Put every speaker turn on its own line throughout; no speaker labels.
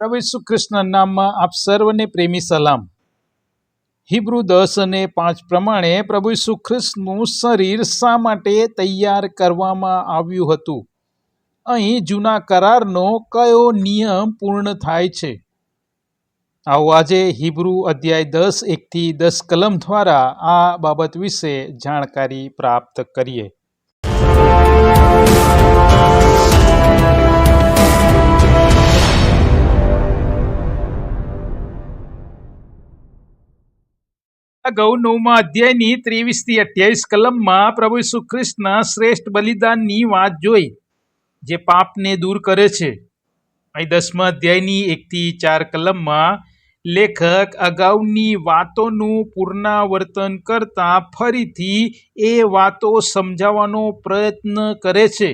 પ્રભુ ઈસુ નામમાં આપ સર્વને પ્રેમી સલામ. હિબ્રુ દસ અને પાંચ પ્રમાણે પ્રભુ ઈસુ ખ્રિસ્તનું શરીર શા માટે તૈયાર કરવામાં આવ્યું હતું? અહીં જૂના કરારનો કયો નિયમ પૂર્ણ થાય છે? આવો આજે હિબ્રુ અધ્યાય દસ એકથી દસ કલમ દ્વારા આ બાબત વિશે જાણકારી પ્રાપ્ત કરીએ. અગાઉ નવમા અધ્યાયની ત્રેવીસથી અઠ્યાવીસ કલમમાં પ્રભુ ઈસુ ખ્રિસ્તના શ્રેષ્ઠ બલિદાનની વાત જોઈ જે પાપને દૂર કરે છે અહીં દસમા અધ્યાયની એકથી ચાર કલમમાં લેખક અગાઉની વાતોનું પુનરાવર્તન કરતા ફરીથી એ વાતો સમજાવવાનો પ્રયત્ન કરે છે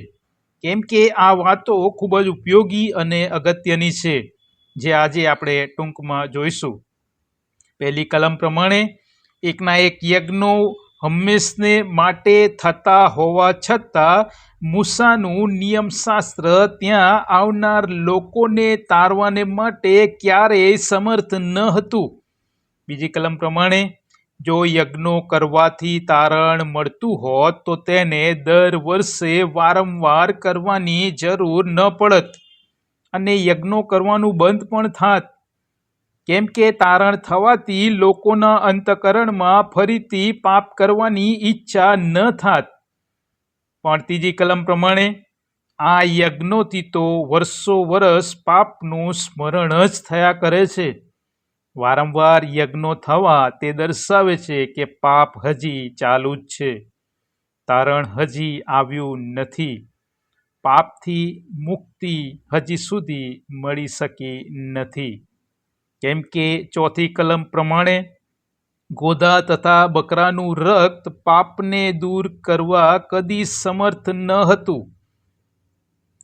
કેમ કે આ વાતો ખૂબ જ ઉપયોગી અને અગત્યની છે જે આજે આપણે ટૂંકમાં જોઈશું પહેલી કલમ પ્રમાણે એકના એક યજ્ઞો હંમેશને માટે થતા હોવા છતાં મૂસાનું નિયમશાસ્ત્ર ત્યાં આવનાર લોકોને તારવાને માટે ક્યારેય સમર્થ ન હતું. બીજી કલમ પ્રમાણે, જો યજ્ઞો કરવાથી તારણ મળતું હોત તો તેને દર વર્ષે વારંવાર કરવાની જરૂર ન પડત. અને યજ્ઞો કરવાનું બંધ પણ થાત. કેમ કે તારણ થવાથી લોકોના અંતકરણમાં ફરીથી પાપ કરવાની ઈચ્છા ન થાત. પણ ત્રીજી કલમ પ્રમાણે આ યજ્ઞોથી તો વર્ષો વર્ષ પાપનું સ્મરણ જ થયા કરે છે. વારંવાર યજ્ઞો થવા તે દર્શાવે છે કે પાપ હજી ચાલુ જ છે. તારણ હજી આવ્યું નથી. પાપથી મુક્તિ હજી સુધી મળી શકી નથી. કેમ કે ચોથી કલમ પ્રમાણે ગોધા તથા બકરાનું રક્ત પાપને દૂર કરવા કદી સમર્થ ન હતું.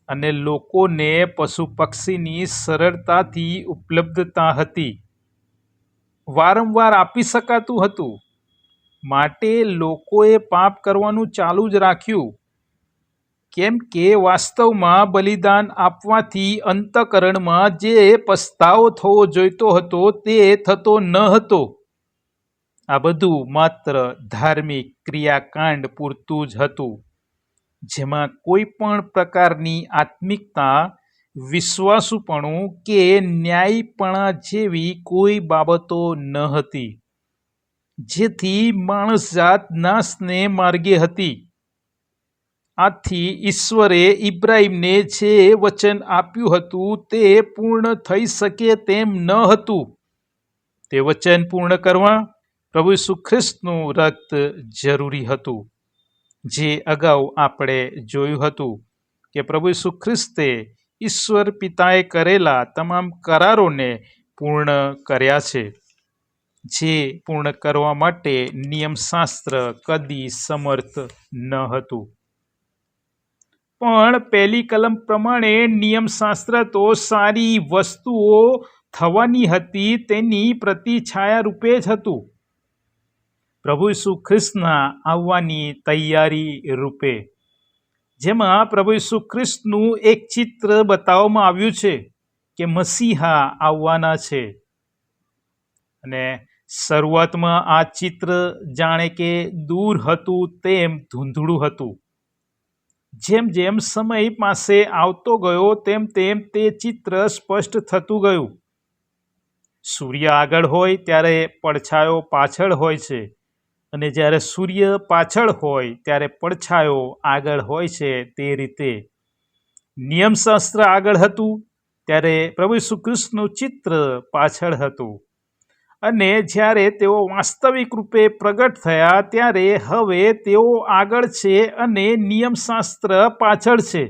અને લોકોને પશુ પક્ષીની સરળતાથી ઉપલબ્ધતા હતી. વારંવાર આપી શકાતું હતું. માટે લોકોએ પાપ કરવાનું ચાલુ જ રાખ્યું. કેમ કે વાસ્તવમાં બલિદાન આપવાથી અંતકરણમાં જે પસ્તાવો થવો જોઈતો હતો તે થતો ન હતો. આ બધું માત્ર ધાર્મિક ક્રિયાકાંડ પૂરતું જ હતું, જેમાં કોઈ પણ પ્રકારની આત્મિકતા, વિશ્વાસુપણું કે ન્યાયપણા જેવી કોઈ બાબતો ન હતી, જેથી માણસજાત નાશને માર્ગે હતી. આથી ઈશ્વરે ઇબ્રાહીમને જે વચન આપ્યું હતું તે પૂર્ણ થઈ શકે તેમ ન હતું. તે વચન પૂર્ણ કરવા પ્રભુ સુખ્રિસ્તનું રક્ત જરૂરી હતું, જે અગાઉ આપણે જોયું હતું કે પ્રભુ સુખ્રિસ્તે ઈશ્વર પિતાએ કરેલા તમામ કરારોને પૂર્ણ કર્યા છે, જે પૂર્ણ કરવા માટે નિયમશાસ્ત્ર કદી સમર્થ ન હતું. પણ પહેલી કલમ પ્રમાણે નિયમશાસ્ત્ર તો સારી વસ્તુઓ થવાની હતી, તેની પ્રતિછાયા રૂપે જ હતું. પ્રભુ ઈસુ ખ્રિસ્તના આવવાની તૈયારી રૂપે. જેમાં પ્રભુ ઈસુ ખ્રિસ્તનું એક ચિત્ર બતાવવામાં આવ્યું છે કે મસીહા આવવાના છે. અને શરૂઆતમાં આ ચિત્ર જાણે કે દૂર હતું તેમ ધૂંધળું હતું. જેમ જેમ સમય પાસે આવતો ગયો, તેમ તેમ તે ચિત્ર સ્પષ્ટ થતું ગયું. સૂર્ય આગળ હોય ત્યારે પડછાયો પાછળ હોય છે અને જ્યારે સૂર્ય પાછળ હોય ત્યારે પડછાયો આગળ હોય છે તે રીતે. નિયમશાસ્ત્ર આગળ હતું, ત્યારે પ્રભુ શ્રીકૃષ્ણનું ચિત્ર પાછળ હતું. અને જ્યારે તેઓ વાસ્તવિક રૂપે પ્રગટ થયા, ત્યારે હવે તેઓ આગળ છે અને નિયમશાસ્ત્ર પાછળ છે.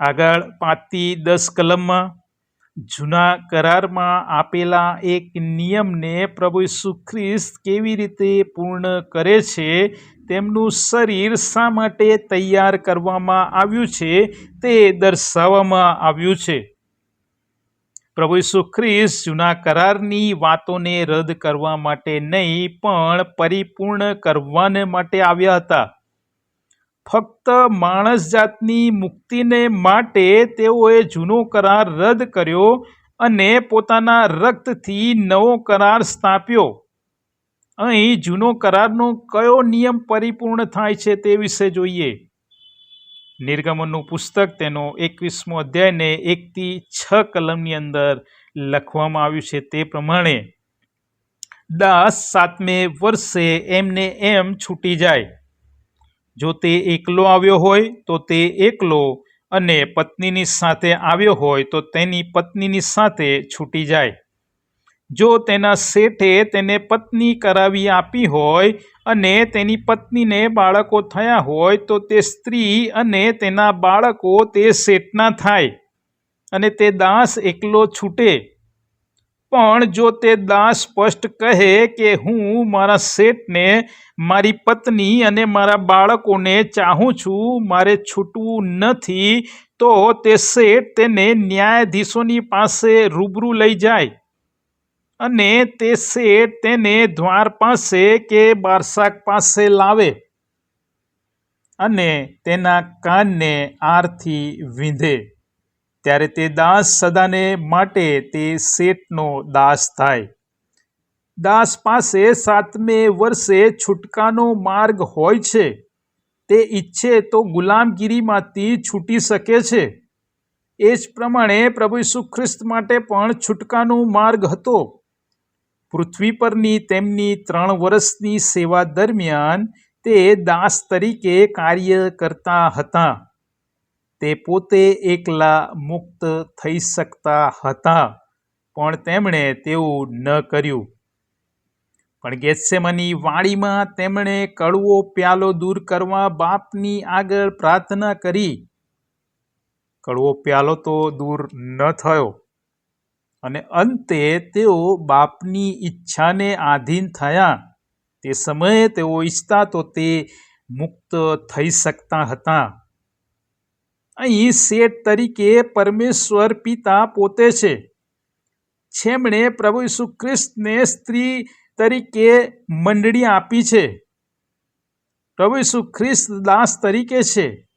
આગળ પાંચથી દસ કલમમાં જૂના કરારમાં આપેલા એક નિયમને પ્રભુ સુખ્રિસ્ત કેવી રીતે પૂર્ણ કરે છે, તેમનું શરીર શા માટે તૈયાર કરવામાં આવ્યું છે તે દર્શાવવામાં આવ્યું છે. પ્રભુ ઈસુ ખ્રિસ્ત જૂના કરારની વાતોને રદ કરવા માટે નહીં, પણ પરિપૂર્ણ કરવાને માટે આવ્યા હતા. ફક્ત માણસ જાતની મુક્તિને માટે તેઓએ જૂનો કરાર રદ કર્યો અને પોતાના રક્તથી નવો કરાર સ્થાપ્યો. અહીં જૂનો કરારનો કયો નિયમ પરિપૂર્ણ થાય છે તે વિશે જોઈએ. નિર્ગમનનું પુસ્તક તેનો એકવીસમો અધ્યાયને એકથી છ કલમની અંદર લખવામાં આવ્યું છે તે પ્રમાણે, દાસ સાતમે વર્ષે એમને એમ છૂટી જાય. જો તે એકલો આવ્યો હોય તો તે એકલો અને પત્નીની સાથે આવ્યો હોય તો તેની પત્નીની સાથે છૂટી જાય. જો તેના શેઠે તેને પત્ની કરાવી આપી હોય અને તેની પત્નીને બાળકો થયા હોય તો તે સ્ત્રી અને તેના બાળકો તે શેઠના થાય અને તે દાસ એકલો છૂટે. પણ જો તે દાસ સ્પષ્ટ કહે કે હું મારા શેઠને, મારી પત્ની અને મારા બાળકોને ચાહું છું, મારે છૂટવું નથી, તો તે શેઠ તેને ન્યાયાધીશોની પાસે રૂબરૂ લઈ જાય. અને તે શેઠ તેને દ્વાર પાસે કે બારસાક પાસે લાવે અને તેના કાનને આરથી વીંધે. ત્યારે તે દાસ સદાને માટે તે શેઠનો દાસ થાય. દાસ પાસે સાતમે વર્ષે છૂટકાનો માર્ગ હોય છે. તે ઈચ્છે તો ગુલામગીરીમાંથી છૂટી શકે છે. એ જ પ્રમાણે પ્રભુ ખ્રિસ્ત માટે પણ છૂટકાનો માર્ગ હતો. પૃથ્વી પરની તેમની ત્રણ વર્ષની સેવા દરમિયાન તે દાસ તરીકે કાર્ય કરતા હતા. તે પોતે એકલા મુક્ત થઈ શકતા હતા, પણ તેમણે તેવું ન કર્યું. પણ ગેસેમાની વાડીમાં તેમણે કડવો પ્યાલો દૂર કરવા બાપની આગળ પ્રાર્થના કરી. કડવો પ્યાલો તો દૂર ન થયો. અને અંતે તેઓ બાપની ઈચ્છાને આધીન થયા. તે સમયે તેઓ ઈચ્છતા તો તે મુક્ત થઈ શકતા હતા. અહીં શેઠ તરીકે પરમેશ્વર પિતા પોતે છે. જેમણે પ્રભુ ઈસુ ખ્રિસ્તને સ્ત્રી તરીકે મંડળી આપી છે. પ્રભુ ઈસુ ખ્રિસ્ત દાસ તરીકે છે.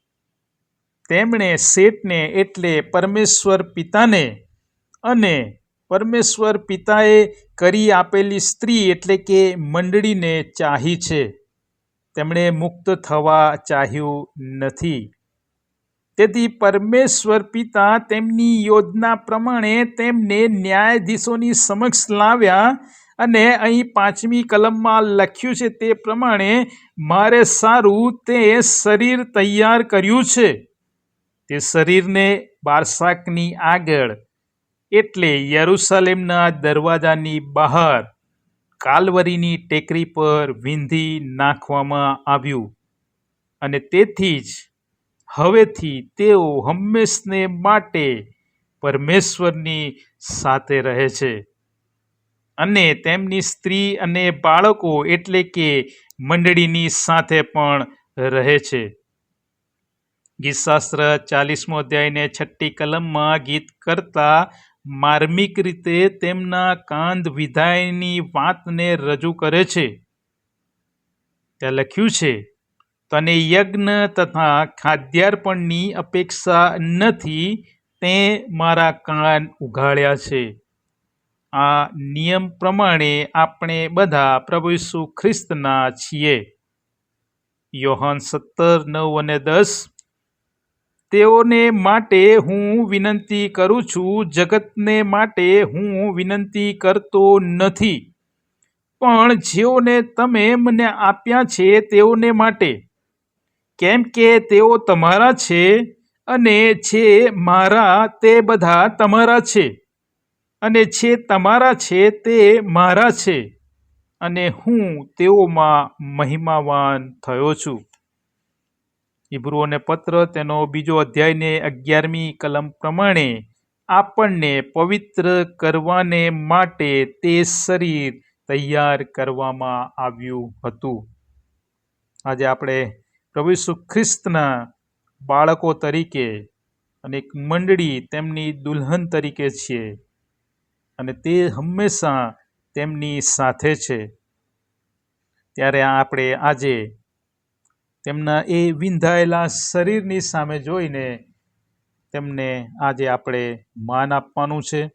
તેમણે શેઠને એટલે પરમેશ્વર પિતાને અને પરમેશ્વર પિતાએ કરી આપેલી સ્ત્રી એટલે કે મંડળીને ચાહી છે. તેમણે મુક્ત થવા ચાહ્યું નથી. તેથી પરમેશ્વર પિતા તેમની યોજના પ્રમાણે તેમને ન્યાયાધીશોની સમક્ષ લાવ્યા અને અહીં પાંચમી કલમમાં લખ્યું છે તે પ્રમાણે, મારે સારું તે શરીર તૈયાર કર્યું છે. તે શરીરને બારસાકની આગળ એટલે યરુસલેમના દરવાજાની બહાર કાલવરીની ટેકરી પર વિંધી નાખવામાં આવ્યું. અને તેથી જ હવેથી તેઓ હંમેશને માટે પરમેશ્વરની સાથે રહે છે. અને તેમની સ્ત્રી અને બાળકો એટલે કે મંડળીની સાથે પણ રહે છે. ગીતશાસ્ત્ર ચાલીસમો અધ્યાયને છઠ્ઠી કલમમાં ગીત કરતા માર્મિક રીતે તેમના કાંધ વિધાયની વાતને રજૂ કરે છે. ત્યાં લખ્યું છે, તને યજ્ઞ તથા ખાદ્યાર્પણની અપેક્ષા નથી, તે મારા કાન ઉઘાડ્યા છે. આ નિયમ પ્રમાણે આપણે બધા પ્રભુ ઈસુ ખ્રિસ્તના છીએ. યોહન સત્તર નવ અને દસ તેઓને માટે હું વિનંતી કરું છું, જગતને માટે હું વિનંતી કરતો નથી. પણ જેઓને તમે મને આપ્યા છે તેઓને માટે. કેમ કે તેઓ તમારા છે અને છે મારા તે બધા તમારા છે. અને જે તમારા છે તે મારા છે. અને હું તેઓમાં મહિમાવાન થયો છું. ઇબ્રુઓને પત્ર તેનો બીજો અધ્યાયને અગિયારમી કલમ પ્રમાણે, આપણને પવિત્ર કરવાને માટે તે શરીર તૈયાર કરવામાં આવ્યું હતું. આજે આપણે પ્રભુ ઈસુ ખ્રિસ્તના બાળકો તરીકે અને એક મંડળી તેમની દુલ્હન તરીકે છીએ અને તે હંમેશા તેમની સાથે છે. ત્યારે આપણે આજે તેમના એ વિંધાયેલા શરીરની સામે જોઈને તેમને આજે આપણે માન આપવાનું છે,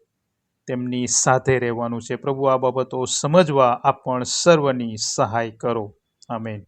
તેમની સાથે રહેવાનું છે. પ્રભુ આ બાબતો સમજવા આપણ સર્વની સહાય કરો. આમેન.